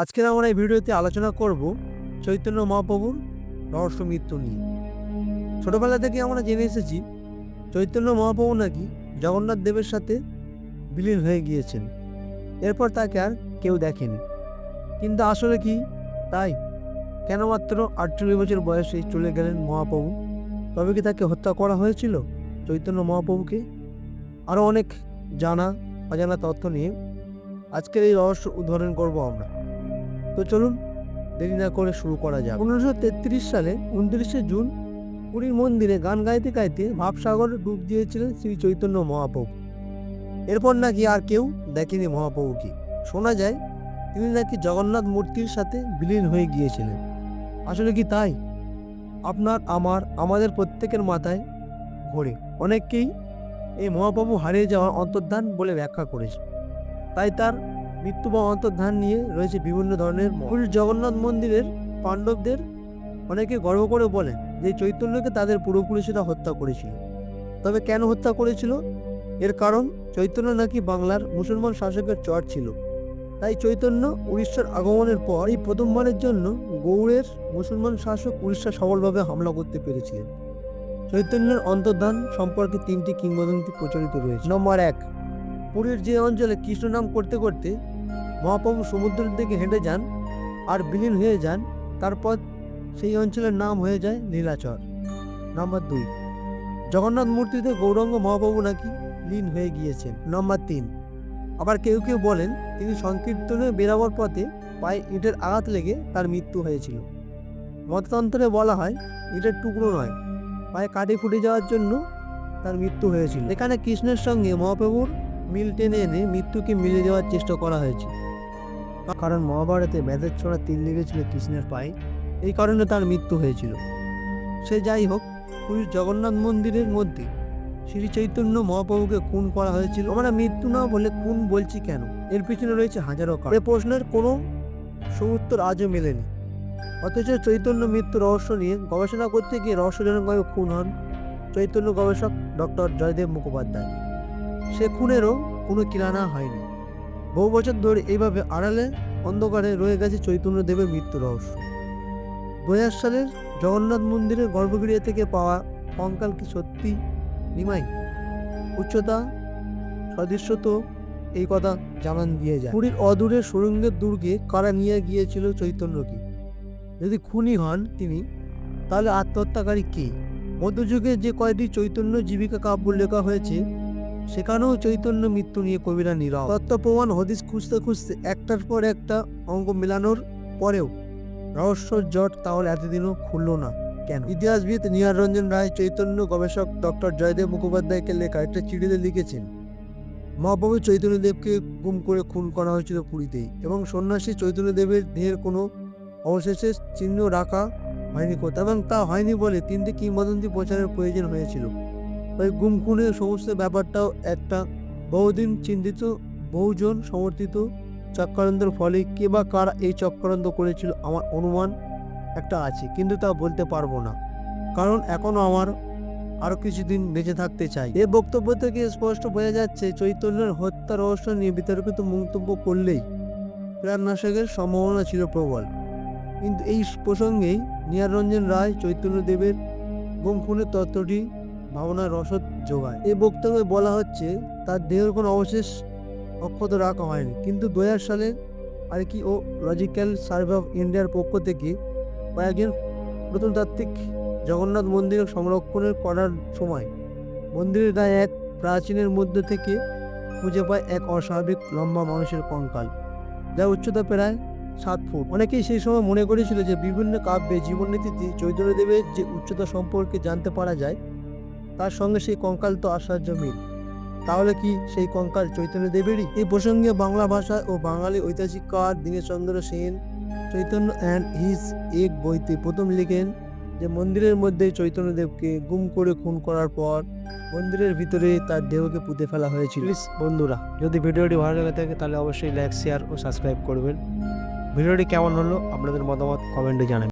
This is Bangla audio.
আজকের আমরা এই ভিডিওতে আলোচনা করব চৈতন্য মহাপ্রভুর রহস্য মৃত্যু নিয়ে। ছোটোবেলা থেকে আমরা জেনে এসেছি চৈতন্য মহাপ্রভু নাকি জগন্নাথ দেবের সাথে বিলীন হয়ে গিয়েছেন। এরপর তাকে আর কেউ দেখেনি। কিন্তু আসলে কি? তাই কেন মাত্র আটচল্লিশ বছর বয়সে চলে গেলেন মহাপ্রভু? তবে কি তাকে হত্যা করা হয়েছিল চৈতন্য মহাপ্রভুকে? আরও অনেক জানা, অজানা তথ্য নিয়ে আজকের এই রহস্য উদ্ঘাটন করব আমরা। তো চলুন দেরি না করে শুরু করা যাক। পনেরোশো তেত্রিশ সালে উনত্রিশে জুন পুরীর মন্দিরে গান গাইতে গাইতে ভাবসাগরে ডুব দিয়েছিলেন শ্রী চৈতন্য মহাপ্রভু। এরপর নাকি আর কেউ দেখেনি মহাপ্রভুকে। শোনা যায়, তিনি নাকি জগন্নাথ মূর্তির সাথে বিলীন হয়ে গিয়েছিলেন। আসলে কি তাই? আপনার, আমার, আমাদের প্রত্যেকের মাথায় ঘোরে। অনেককেই এই মহাপ্রভু হারিয়ে যাওয়া অন্তর্ধান বলে ব্যাখ্যা করেছে। তাই তার মৃত্যু বা অন্তর্ধান নিয়ে রয়েছে বিভিন্ন ধরনের। পুরীর জগন্নাথ মন্দিরের পাণ্ডবদের অনেকে গর্ব করে বলেন যে চৈতন্যকে তাদের পূর্বপুরুষেরা হত্যা করেছিল। তবে কেন হত্যা করেছিল? এর কারণ চৈতন্য নাকি বাংলার মুসলমান শাসকের চর ছিল। তাই চৈতন্য উড়িষ্যার আগমনের পর এই প্রথমবারের জন্য গৌড়ের মুসলমান শাসক উড়িষ্যা সফলভাবে হামলা করতে পেরেছিলেন। চৈতন্যের অন্তর্ধান সম্পর্কে তিনটি কিংবদন্তি প্রচলিত রয়েছে। নম্বর এক পুরীর যে অঞ্চলে কৃষ্ণ নাম করতে করতে মহাপ্রভু সমুদ্রের দিকে হেঁটে যান আর বিলীন হয়ে যান, তারপর সেই অঞ্চলের নাম হয়ে যায় নীলাচর। নম্বর দুই। জগন্নাথ মূর্তিতে গৌরঙ্গ মহাপ্রভু নাকি লীন হয়ে গিয়েছেন। নম্বর তিন। আবার কেউ কেউ বলেন, তিনি সংকীর্তনে বেরাবার পথে পায়ে ইটের আঘাত লেগে তার মৃত্যু হয়েছিল। মততন্ত্রে বলা হয়, ইটের টুকরো নয়, পায়ে কাটি ফুটে যাওয়ার জন্য তার মৃত্যু হয়েছিল। এখানে কৃষ্ণের সঙ্গে মহাপ্রভুর মিল টেনে এনে মৃত্যুকে মিলে দেওয়ার চেষ্টা করা হয়েছে। কারণ মহাভারতে ব্যাধের ছড়া তিল লেগেছিল কৃষ্ণের পায়ে, এই কারণে তার মৃত্যু হয়েছিল। সে যাই হোক, পুরীর জগন্নাথ মন্দিরের মধ্যে শ্রী চৈতন্য মহাপ্রভুকে খুন করা হয়েছিল। আমরা মৃত্যু না বলে খুন বলছি কেন? এর পিছনে রয়েছে হাজারো কারণ। এই প্রশ্নের কোনো সুউত্তর আজও মেলেনি। অথচ চৈতন্য মৃত্যু রহস্য নিয়ে গবেষণা করতে গিয়ে রহস্যজনকভাবে খুন হন চৈতন্য গবেষক ডক্টর জয়দেব মুখোপাধ্যায়। সে খুনেরও কোনো কিরানা হয়নি। বহু বছর ধরে এইভাবে আড়ালে অন্ধকারে রয়ে গেছে চৈতন্যদেবের মৃত্যু রহস্য। দু হাজার সালের জগন্নাথ মন্দিরের গর্ভগৃহ থেকে পাওয়া কঙ্কাল কি সত্যি? নিমাই, উচ্চতা সদৃশ্য তো এই কথা জানান দিয়ে যায়। পুরীর অদূরের সুরঙ্গের দুর্গে কারা নিয়ে গিয়েছিল চৈতন্যকে? যদি খুনি হন তিনি, তাহলে আত্মহত্যাকারী কে? মধ্যযুগে যে কয়টি চৈতন্য জীবিকা কাব্য লেখা হয়েছে সেখানেও চৈতন্য মৃত্যু নিয়ে কবিরা নীরব। তত্ত্ব প্রমাণ হদিস খুঁজতে খুঁজতে একটার পর একটা অঙ্ক মেলানোর পরেও রহস্য জট তাহলে এতদিনও খুলল না। কেন? ইতিহাসবিদ নিহার রঞ্জন রায়, চৈতন্য গবেষক ডক্টর জয়দেব মুখোপাধ্যায়কে লেখা একটা চিঠিতে লিখেছেন, মহাপ্রভু চৈতন্যদেবকে গুম করে খুন করা হয়েছিল পুরীতেই এবং সন্ন্যাসী চৈতন্যদেবের দেহের কোনো অবশেষে চিহ্ন রাখা হয়নি কোথাও এবং তা হয়নি বলে তিনটি কিংবদন্তি প্রচারের প্রয়োজন হয়েছিল। ওই গুম খুনের সমস্ত ব্যাপারটাও একটা বহুদিন চিন্তিত, বহুজন সমর্থিত চক্রান্তের ফলে কে বা কারা এই চক্রান্ত করেছিল আমার অনুমান একটা আছে, কিন্তু তা বলতে পারব না। কারণ এখনও আমার আরও কিছুদিন বেঁচে থাকতে চাই। এ বক্তব্য থেকে স্পষ্ট বোঝা যাচ্ছে, চৈতন্যের হত্যা রহস্য নিয়ে বিতর্কিত মন্তব্য করলেই প্রাণনাশকের সম্ভাবনা ছিল প্রবল। কিন্তু এই প্রসঙ্গেই নিহাররঞ্জন রায় চৈতন্যদেবের গুম খুনের তত্ত্বটি ভাবনার রসদ যোগায়। এই বক্তব্যে বলা হচ্ছে, তার দেহের কোনো অবশেষ অক্ষত রাখা হয়নি। কিন্তু দু হাজার সালে আর কি ও লজিক্যাল সার্ভে অফ ইন্ডিয়ার পক্ষ থেকে কয়েকজন প্রত্নতাত্ত্বিক জগন্নাথ মন্দির সংরক্ষণের করার সময় মন্দিরের গায়ে এক প্রাচীনের মধ্যে থেকে খুঁজে পায় এক অস্বাভাবিক লম্বা মানুষের কঙ্কাল যার উচ্চতা প্রায় সাত ফুট। অনেকেই সেই সময় মনে করেছিল যে বিভিন্ন কাব্যে জীবননীতিতে চৈতন্যদেবের যে উচ্চতা সম্পর্কে জানতে পারা যায় তার সঙ্গে সেই কঙ্কাল তো আসার মিল তাহলে কি সেই কঙ্কাল চৈতন্যদেবেরই এই প্রসঙ্গে বাংলা ভাষা ও বাঙালি ঐতিহাসিককার দীনেশচন্দ্র সেন, চৈতন্য অ্যান্ড হিজ এক বইতে প্রথম লিখেন যে, মন্দিরের মধ্যে চৈতন্যদেবকে গুম করে খুন করার পর মন্দিরের ভিতরে তার দেহকে পুঁতে ফেলা হয়েছিল। বন্ধুরা, যদি ভিডিওটি ভালো লেগে থাকে তাহলে অবশ্যই লাইক, শেয়ার ও সাবস্ক্রাইব করবেন। ভিডিওটি কেমন হলো আপনাদের মতামত কমেন্টে জানান